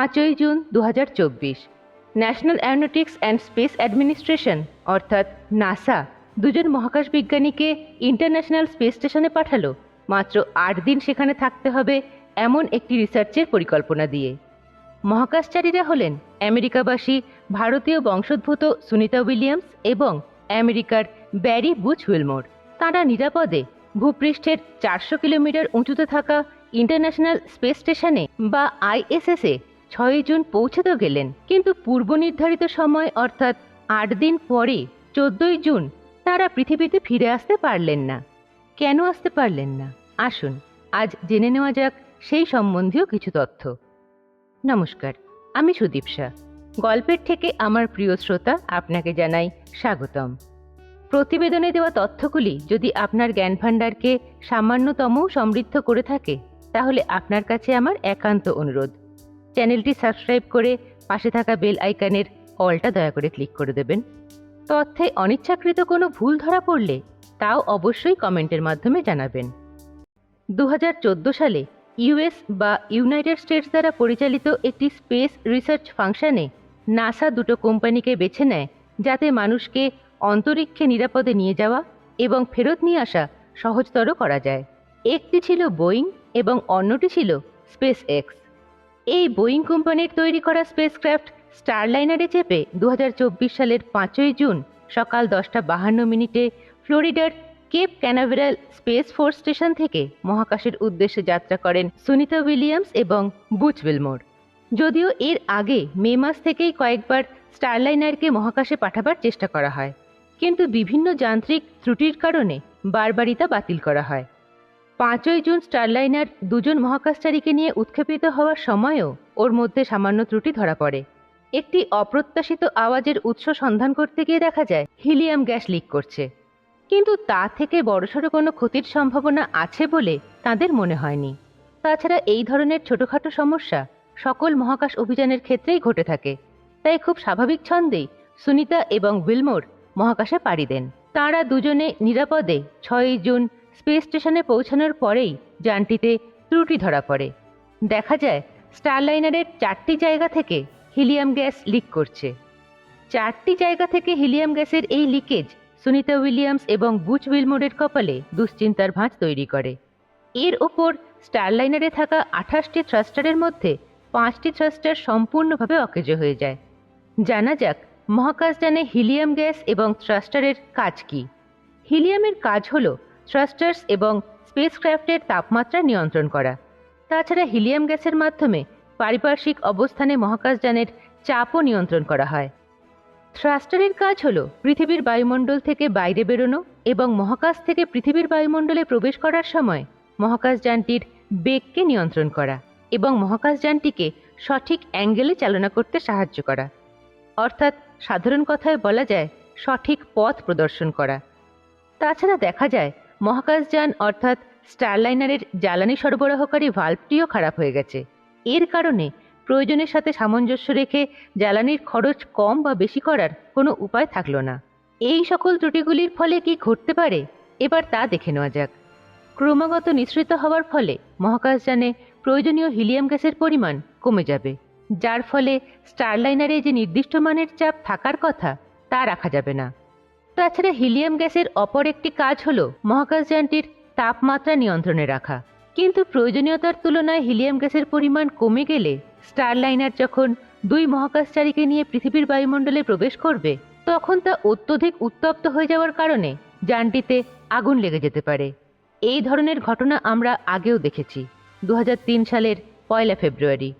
পাঁচই জুন দু হাজার চব্বিশ। National aeronautics and space administration অর্থাৎ নাসা দুজন মহাকাশ বিজ্ঞানীকে ইন্টারন্যাশনাল স্পেস স্টেশনে পাঠালো। মাত্র আট দিন সেখানে থাকতে হবে এমন একটি রিসার্চের পরিকল্পনা দিয়ে। মহাকাশচারীরা হলেন আমেরিকাবাসী, ভারতীয় বংশোদ্ভূত সুনিতা উইলিয়ামস এবং আমেরিকার ব্যারি বুচ উইলমোর। তাঁরা নিরাপদে ভূপৃষ্ঠের চারশো কিলোমিটার উঁচুতে থাকা ইন্টারন্যাশনাল স্পেস স্টেশনে বা আইএসএসে ছয়ই জুন পৌঁছাতেও গেলেন। কিন্তু পূর্ব নির্ধারিত সময়, অর্থাৎ আট দিন পরে, চোদ্দই জুন, তারা পৃথিবীতে ফিরে আসতে পারলেন না। কেন আসতে পারলেন না? আসুন, আজ জেনে নেওয়া যাক সেই সম্বন্ধীয় কিছু তথ্য। নমস্কার, আমি সুদীপ গল্পের থেকে আমার প্রিয় শ্রোতা আপনাকে জানাই স্বাগতম। প্রতিবেদনে দেওয়া তথ্যগুলি যদি আপনার জ্ঞান ভাণ্ডারকে সামান্যতমও সমৃদ্ধ করে থাকে, তাহলে আপনার কাছে আমার একান্ত অনুরোধ। চ্যানেলটি সাবস্ক্রাইব করে পাশে থাকা বেল আইকনের অলটা দয়া করে ক্লিক করে দেবেন। তথ্যে অনিচ্ছাকৃত কোনো ভুল ধরা পড়লে তাও অবশ্যই কমেন্টের মাধ্যমে জানাবেন। দু হাজার চোদ্দ সালে ইউএস বা ইউনাইটেড স্টেটস দ্বারা পরিচালিত একটি স্পেস রিসার্চ ফাংশনে নাসা দুটো কোম্পানিকে বেছে নেয়, যাতে মানুষকে অন্তরিক্ষে নিরাপদে নিয়ে যাওয়া এবং ফেরত নিয়ে আসা সহজতর করা যায়। একটি ছিল বোয়িং এবং অন্যটি ছিল স্পেস এক্স এই বোয়িং কোম্পানির তৈরি করা স্পেসক্রাফট স্টারলাইনারে চেপে দু হাজার চব্বিশ সালের পাঁচই জুন সকাল দশটা বাহান্ন মিনিটে ফ্লোরিডার Cape Canaveral Space Force Station থেকে মহাকাশের উদ্দেশ্যে যাত্রা করেন সুনিতা উইলিয়ামস এবং বুচ উইলমোর। যদিও এর আগে মে মাস থেকেই কয়েকবার স্টারলাইনারকে মহাকাশে পাঠাবার চেষ্টা করা হয়। কিন্তু বিভিন্ন যান্ত্রিক ত্রুটির কারণে বারবারই তা বাতিল করা হয়। পাঁচই জুন স্টারলাইনার দুজন মহাকাশচারীকে নিয়ে উৎক্ষেপিত হওয়ার সময়ও ওর মধ্যে সামান্য ত্রুটি ধরা পড়ে। একটি অপ্রত্যাশিত আওয়াজের উৎস সন্ধান করতে গিয়ে দেখা যায়, হিলিয়াম গ্যাস লিক করছে। কিন্তু তা থেকে বড়সড় কোনো ক্ষতির সম্ভাবনা আছে বলে তাদের মনে হয়নি। তাছাড়া এই ধরনের ছোটোখাটো সমস্যা সকল মহাকাশ অভিযানের ক্ষেত্রেই ঘটে থাকে। তাই খুব স্বাভাবিক ছন্দেই সুনিতা এবং উইলমোর মহাকাশে পাড়ি দেন। তাঁরা দুজনে নিরাপদে ছয়ই জুন স্পেস স্টেশনে পৌঁছানোর পরেই যানটিতে ত্রুটি ধরা পড়ে। দেখা যায়, স্টারলাইনারের চারটি জায়গা থেকে হিলিয়াম গ্যাস লিক করছে। চারটি জায়গা থেকে হিলিয়াম গ্যাসের এই লিকেজ সুনিতা উইলিয়ামস এবং বুচ উইলমোরের কপালে দুশ্চিন্তার ভাঁজ তৈরি করে। এর ওপর স্টারলাইনারে থাকা আঠাশটি থ্রাস্টারের মধ্যে পাঁচটি থ্রাস্টার সম্পূর্ণভাবে অকেজো হয়ে যায়। জানা যাক, মহাকাশযানে হিলিয়াম গ্যাস এবং থ্রাস্টারের কাজ কি। হিলিয়ামের কাজ হল থ্রাস্টার্স এবং স্পেসক্রাফটের তাপমাত্রা নিয়ন্ত্রণ করা। তাছাড়া হিলিয়াম গ্যাসের মাধ্যমে পারিপার্শ্বিক অবস্থানে মহাকাশযানের চাপও নিয়ন্ত্রণ করা হয়। থ্রাস্টারের কাজ হল পৃথিবীর বায়ুমণ্ডল থেকে বাইরে বেরোনো এবং মহাকাশ থেকে পৃথিবীর বায়ুমণ্ডলে প্রবেশ করার সময় মহাকাশযানটির বেগকে নিয়ন্ত্রণ করা এবং মহাকাশযানটিকে সঠিক অ্যাঙ্গেলে চালনা করতে সাহায্য করা। অর্থাৎ সাধারণ কথায় বলা যায় সঠিক পথ প্রদর্শন করা। তাছাড়া দেখা যায় মহাকাশযান অর্থাৎ স্টারলাইনারের জ্বালানি সরবরাহকারী ভাল্বটিও খারাপ হয়ে গেছে। এর কারণে প্রয়োজনের সাথে সামঞ্জস্য রেখে জ্বালানির খরচ কম বা বেশি করার কোনো উপায় থাকল না। এই সকল ত্রুটিগুলির ফলে কি ঘটতে পারে? এবার তা দেখে নেওয়া যাক। ক্রমাগত নিঃসৃত হওয়ার ফলে মহাকাশযানে প্রয়োজনীয় হিলিয়াম গ্যাসের পরিমাণ কমে যাবে, যার ফলে স্টারলাইনারে যে নির্দিষ্ট মানের চাপ থাকার কথা তা রাখা যাবে না। তাছাড়া হিলিয়াম গ্যাসের অপর একটি কাজ হল মহাকাশযানটির তাপমাত্রা নিয়ন্ত্রণে রাখা। কিন্তু প্রয়োজনীয়তার তুলনায় হিলিয়াম গ্যাসের পরিমাণ কমে গেলে স্টারলাইনার যখন দুই মহাকাশচারীকে নিয়ে পৃথিবীর বায়ুমণ্ডলে প্রবেশ করবে, তখন তা অত্যধিক উত্তপ্ত হয়ে যাওয়ার কারণে যানটিতে আগুন লেগে যেতে পারে। এই ধরনের ঘটনা আমরা আগেও দেখেছি দু হাজার তিন সালের পয়লা ফেব্রুয়ারি।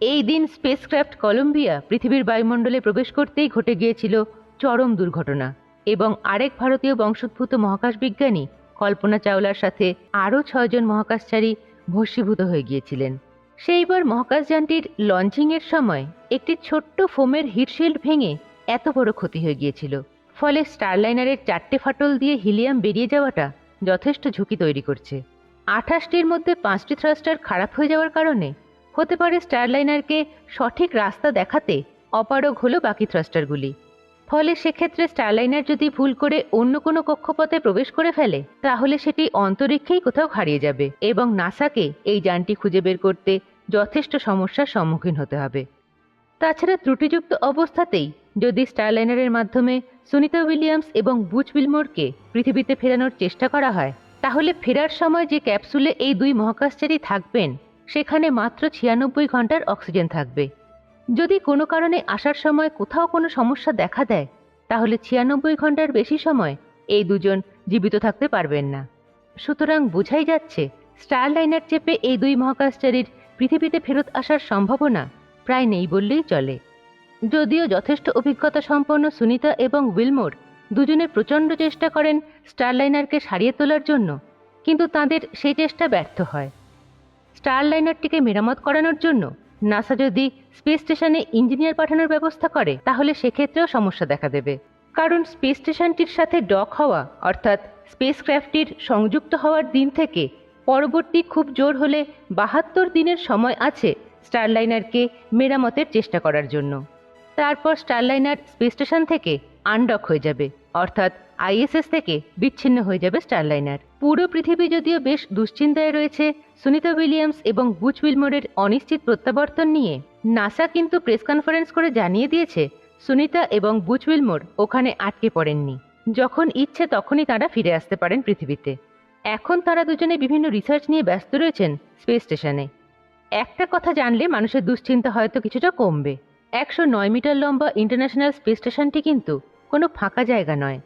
এই দিন স্পেসক্রাফট কলম্বিয়া পৃথিবীর বায়ুমণ্ডলে প্রবেশ করতেই ঘটে গিয়েছিল চরম দুর্ঘটনা। এবং আরেক ভারতীয় বংশোদ্ভূত মহাকাশ বিজ্ঞানী কল্পনা চাওলার সাথে আরও ছয়জন মহাকাশচারী ভস্মীভূত হয়ে গিয়েছিলেন। সেইবার মহাকাশযানটির লঞ্চিংয়ের সময় একটি ছোট্ট ফোমের হিটশিল্ড ভেঙে এত বড় ক্ষতি হয়ে গিয়েছিল, ফলে স্টারলাইনারের চারটে ফাটল দিয়ে হিলিয়াম বেরিয়ে যাওয়াটা যথেষ্ট ঝুঁকি তৈরি করছে। আঠাশটির মধ্যে পাঁচটি থ্রাস্টার খারাপ হয়ে যাওয়ার কারণে হতে পারে স্টারলাইনারকে সঠিক রাস্তা দেখাতে অপারগ হলো বাকি থ্রাস্টারগুলি। ফলে সেক্ষেত্রে স্টারলাইনার যদি ভুল করে অন্য কোনো কক্ষপথে প্রবেশ করে ফেলে, তাহলে সেটি অন্তরিক্ষেই কোথাও হারিয়ে যাবে এবং নাসাকে এই যানটি খুঁজে বের করতে যথেষ্ট সমস্যার সম্মুখীন হতে হবে। তাছাড়া ত্রুটিযুক্ত অবস্থাতেই যদি স্টারলাইনারের মাধ্যমে সুনিতা উইলিয়ামস এবং বুচ উইলমোরকে পৃথিবীতে ফেরানোর চেষ্টা করা হয়, তাহলে ফেরার সময় যে ক্যাপসুলে এই দুই মহাকাশচারী থাকবেন, সেখানে মাত্র ছিয়ানব্বই ঘণ্টার অক্সিজেন থাকবে। যদি কোনো কারণে আসার সময় কোথাও কোনো সমস্যা দেখা দেয়, তাহলে ছিয়ানব্বই ঘণ্টার বেশি সময় এই দুজন জীবিত থাকতে পারবেন না। সুতরাং বোঝাই যাচ্ছে, স্টারলাইনার চেপে এই দুই মহাকাশচারীর পৃথিবীতে ফেরত আসার সম্ভাবনা প্রায় নেই বললেই চলে। যদিও যথেষ্ট অভিজ্ঞতা সম্পন্ন সুনিতা এবং উইলমোর দুজনে প্রচণ্ড চেষ্টা করেন স্টারলাইনারকে সারিয়ে তোলার জন্য, কিন্তু তাদের সেই চেষ্টা ব্যর্থ হয়। স্টারলাইনারটিকে মেরামত করানোর জন্য নাসা যদি স্পেস স্টেশনে ইঞ্জিনিয়ার পাঠানোর ব্যবস্থা করে, তাহলে সেক্ষেত্রেও সমস্যা দেখা দেবে। কারণ স্পেস স্টেশনটির সাথে ডক হওয়া, অর্থাৎ স্পেস ক্র্যাফটির সংযুক্ত হওয়ার দিন থেকে পরবর্তী খুব জোর হলে বাহাত্তর দিনের সময় আছে স্টারলাইনারকে মেরামতের চেষ্টা করার জন্য। তারপর স্টারলাইনার স্পেস স্টেশন থেকে আনডক হয়ে যাবে। অর্থাৎ আইএসএস থেকে বিচ্ছিন্ন হয়ে যাবে স্টারলাইনার। পুরো পৃথিবী যদিও বেশ দুশ্চিন্তায় রয়েছে, সুনিতা উইলিয়ামস এবং বুচ উইলমোরের অনিশ্চিত প্রত্যাবর্তন নিয়ে। নাসা কিন্তু প্রেস কনফারেন্স করে জানিয়ে দিয়েছে, সুনিতা এবং বুচ উইলমোর ওখানে আটকে পড়েননি। যখন ইচ্ছে তখনই তারা ফিরে আসতে পারেন পৃথিবীতে। এখন তারা দুজনে বিভিন্ন রিসার্চ নিয়ে ব্যস্ত রয়েছেন স্পেস স্টেশনে। একটা কথা জানলে মানুষের দুশ্চিন্তা হয়তো কিছুটা কমবে। একশো নয় মিটার লম্বা ইন্টারন্যাশনাল স্পেস স্টেশনটি কিন্তু কোনো ফাঁকা জায়গা নয়।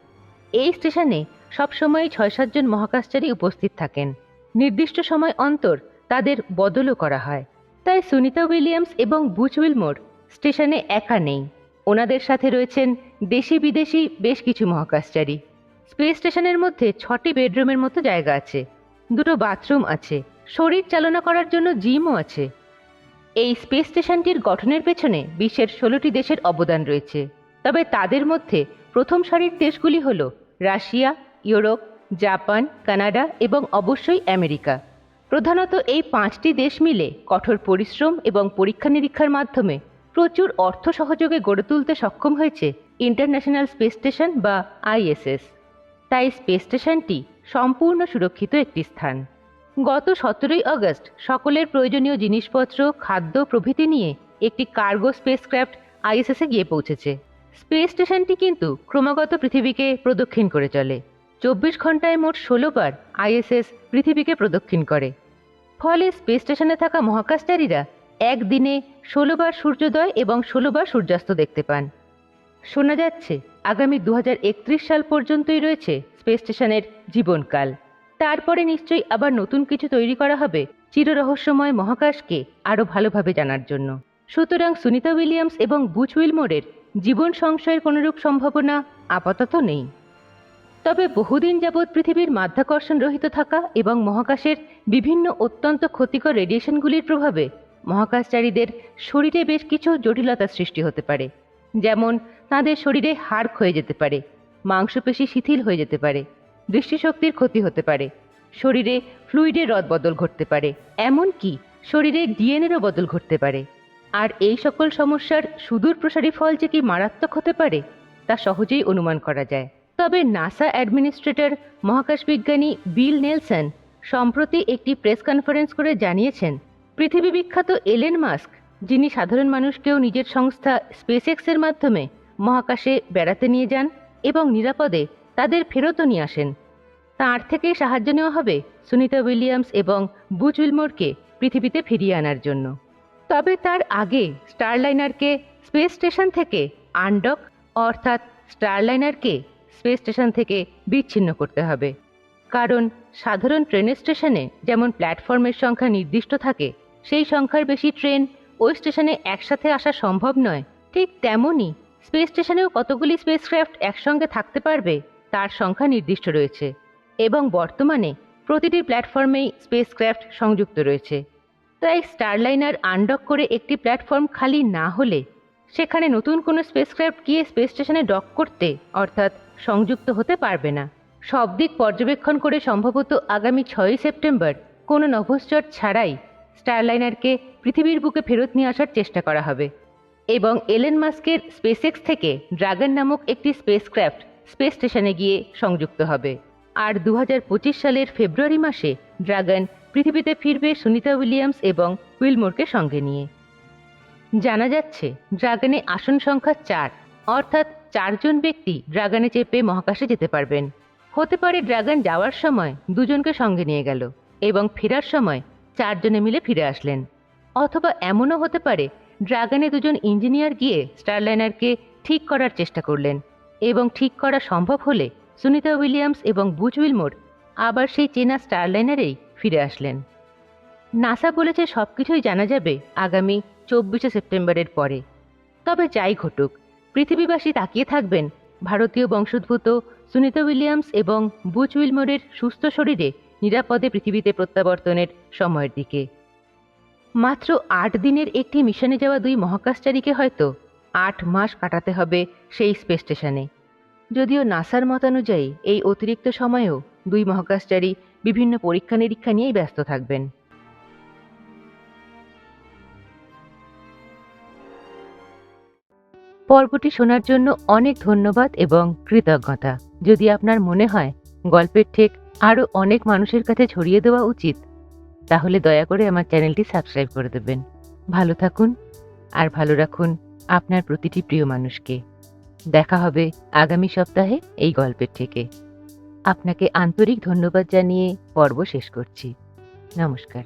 এই স্টেশনে সবসময় ছয় সাতজন মহাকাশচারী উপস্থিত থাকেন। নির্দিষ্ট সময় অন্তর তাদের বদলও করা হয়। তাই সুনিতা উইলিয়ামস এবং বুচ উইলমোর স্টেশনে একা নেই। ওনাদের সাথে রয়েছেন দেশি বিদেশি বেশ কিছু মহাকাশচারী। স্পেস স্টেশনের মধ্যে ছটি বেডরুমের মতো জায়গা আছে। দুটো বাথরুম আছে। শরীর চালনা করার জন্য জিমও আছে। এই স্পেস স্টেশনটির গঠনের পেছনে বিশ্বের ষোলোটি দেশের অবদান রয়েছে। তবে তাদের মধ্যে প্রথম সারির দেশগুলি হল রাশিয়া, ইউরোপ, জাপান, কানাডা এবং অবশ্যই আমেরিকা। প্রধানত এই পাঁচটি দেশ মিলে কঠোর পরিশ্রম এবং পরীক্ষা নিরীক্ষার মাধ্যমে প্রচুর অর্থ সহযোগে গড়ে তুলতে সক্ষম হয়েছে ইন্টারন্যাশনাল স্পেস স্টেশন বা আইএসএস তাই স্পেস স্টেশনটি সম্পূর্ণ সুরক্ষিত একটি স্থান। গত সতেরোই আগস্ট সকলের প্রয়োজনীয় জিনিসপত্র, খাদ্য, প্রভৃতি নিয়ে একটি কার্গো স্পেসক্রাফট আইএসএসে গিয়ে পৌঁছেছে। স্পেস স্টেশনটি কিন্তু ক্রমাগত পৃথিবীকে প্রদক্ষিণ করে চলে। চব্বিশ ঘন্টায় মোট ষোলো বার আইএসএস পৃথিবীকে প্রদক্ষিণ করে। ফলে স্পেস স্টেশনে থাকা মহাকাশচারীরা একদিনে ষোলোবার সূর্যোদয় এবং ষোলোবার সূর্যাস্ত দেখতে পান। শোনা যাচ্ছে, আগামী দু হাজার একত্রিশ সাল পর্যন্তই রয়েছে স্পেস স্টেশনের জীবনকাল। তারপরে নিশ্চয়ই আবার নতুন কিছু তৈরি করা হবে চিররহস্যময় মহাকাশকে আরও ভালোভাবে জানার জন্য। সুতরাং সুনিতা উইলিয়ামস এবং বুচ উইলমোরের জীবন সংশয়ের কোনরূপ সম্ভাবনা আপাতত নেই। তবে বহুদিন যাবৎ পৃথিবীর মাধ্যাকর্ষণ রহিত থাকা এবং মহাকাশের বিভিন্ন অত্যন্ত ক্ষতিকর রেডিয়েশনগুলির প্রভাবে মহাকাশচারীদের শরীরে বেশ কিছু জটিলতার সৃষ্টি হতে পারে, যেমন তাদের শরীরে হাড় ক্ষয়ে যেতে পারে, মাংসপেশি শিথিল হয়ে যেতে পারে দৃষ্টিশক্তির ক্ষতি হতে পারে। শরীরে ফ্লুইডের রদ বদল ঘটতে পারে, এমনকি শরীরে ডিএনএরও বদল ঘটতে পারে। আর এই সকল সমস্যার সুদূর প্রসারী ফল যে কি মারাত্মক হতে পারে, তা সহজেই অনুমান করা যায়। তবে নাসা অ্যাডমিনিস্ট্রেটর মহাকাশ বিজ্ঞানী বিল নেলসন সম্প্রতি একটি প্রেস কনফারেন্স করে জানিয়েছেন, পৃথিবী বিখ্যাত এলেন মাস্ক, যিনি সাধারণ মানুষকেও নিজের সংস্থা স্পেসএক্সের মাধ্যমে মহাকাশে বেড়াতে নিয়ে যান এবং নিরাপদে তাদের ফেরতও নিয়ে আসেন। তাঁর থেকেই সাহায্য নেওয়া হবে সুনিতা উইলিয়ামস এবং বুচ উইলমোরকে পৃথিবীতে ফিরিয়ে আনার জন্য। তবে তার আগে স্টারলাইনারকে স্পেস স্টেশন থেকে আনডক, অর্থাৎ স্টারলাইনারকে স্পেস স্টেশন থেকে বিচ্ছিন্ন করতে হবে। কারণ সাধারণ ট্রেনের স্টেশনে যেমন প্ল্যাটফর্মের সংখ্যা নির্দিষ্ট থাকে, সেই সংখ্যার বেশি ট্রেন ওই স্টেশনে একসাথে আসা সম্ভব নয়। ঠিক তেমনই স্পেস স্টেশনেও কতগুলি স্পেসক্রাফট একসঙ্গে থাকতে পারবে তার সংখ্যা নির্দিষ্ট রয়েছে এবং বর্তমানে প্রতিটি প্ল্যাটফর্মেই স্পেসক্রাফট সংযুক্ত রয়েছে। তাই স্টারলাইনার আনডক করে একটি প্ল্যাটফর্ম খালি না হলে সেখানে নতুন কোনো স্পেসক্রাফট গিয়ে স্পেস স্টেশনে ডক করতে, অর্থাৎ সংযুক্ত হতে পারবে না। সব দিক পর্যবেক্ষণ করে সম্ভবত আগামী ছয়ই সেপ্টেম্বর কোনো নভশ্চর ছাড়াই স্টারলাইনারকে পৃথিবীর বুকে ফেরত নিয়ে আসার চেষ্টা করা হবে। এবং এলেন মাস্কের স্পেসএক্স থেকে ড্রাগন নামক একটি স্পেসক্রাফট স্পেস স্টেশনে গিয়ে সংযুক্ত হবে। আর দু হাজার পঁচিশ সালের ফেব্রুয়ারি মাসে ড্রাগন পৃথিবীতে ফিরবে সুনিতা উইলিয়ামস এবং উইলমোরকে সঙ্গে নিয়ে। জানা যাচ্ছে, ড্রাগনে আসন সংখ্যা চার, অর্থাৎ চারজন ব্যক্তি ড্রাগনে চেপে মহাকাশে যেতে পারবেন। হতে পারে ড্রাগন যাওয়ার সময় দুজনকে সঙ্গে নিয়ে গেল এবং ফেরার সময় চারজনে মিলে ফিরে আসলেন। অথবা এমনও হতে পারে, ড্রাগনে দুজন ইঞ্জিনিয়ার গিয়ে স্টারলাইনারকে ঠিক করার চেষ্টা করলেন। এবং ঠিক করা সম্ভব হলে সুনিতা উইলিয়ামস এবং বুচ উইলমোর আবার সেই চেনা স্টারলাইনারেই ফিরে আসলেন। নাসা বলেছে সব কিছুই জানা যাবে আগামী চব্বিশে সেপ্টেম্বরের পরে। তবে যাই ঘটুক, পৃথিবীবাসী তাকিয়ে থাকবেন ভারতীয় বংশোদ্ভূত সুনিতা উইলিয়ামস এবং বুচ উইলমোরের সুস্থ শরীরে নিরাপদে পৃথিবীতে প্রত্যাবর্তনের সময়ের দিকে। মাত্র আট দিনের একটি মিশনে যাওয়া দুই মহাকাশচারীকে হয়তো আট মাস কাটাতে হবে সেই স্পেস স্টেশনে। যদিও নাসার মতানুযায়ী, এই অতিরিক্ত সময়েও দুই মহাকাশচারী বিভিন্ন পরীক্ষা নিরীক্ষা নিয়েই ব্যস্ত থাকবেন। পর্বটি শোনার জন্য অনেক ধন্যবাদ এবং কৃতজ্ঞতা। যদি আপনার মনে হয় গল্পের ঠেক আরও অনেক মানুষের কাছে ছড়িয়ে দেওয়া উচিত, তাহলে দয়া করে আমার চ্যানেলটি সাবস্ক্রাইব করে দেবেন। ভালো থাকুন আর ভালো রাখুন আপনার প্রতিটি প্রিয় মানুষকে। দেখা হবে আগামী সপ্তাহে এই গল্পের থেকে। আপনাকে আন্তরিক ধন্যবাদ জানিয়ে পর্ব শেষ করছি। নমস্কার।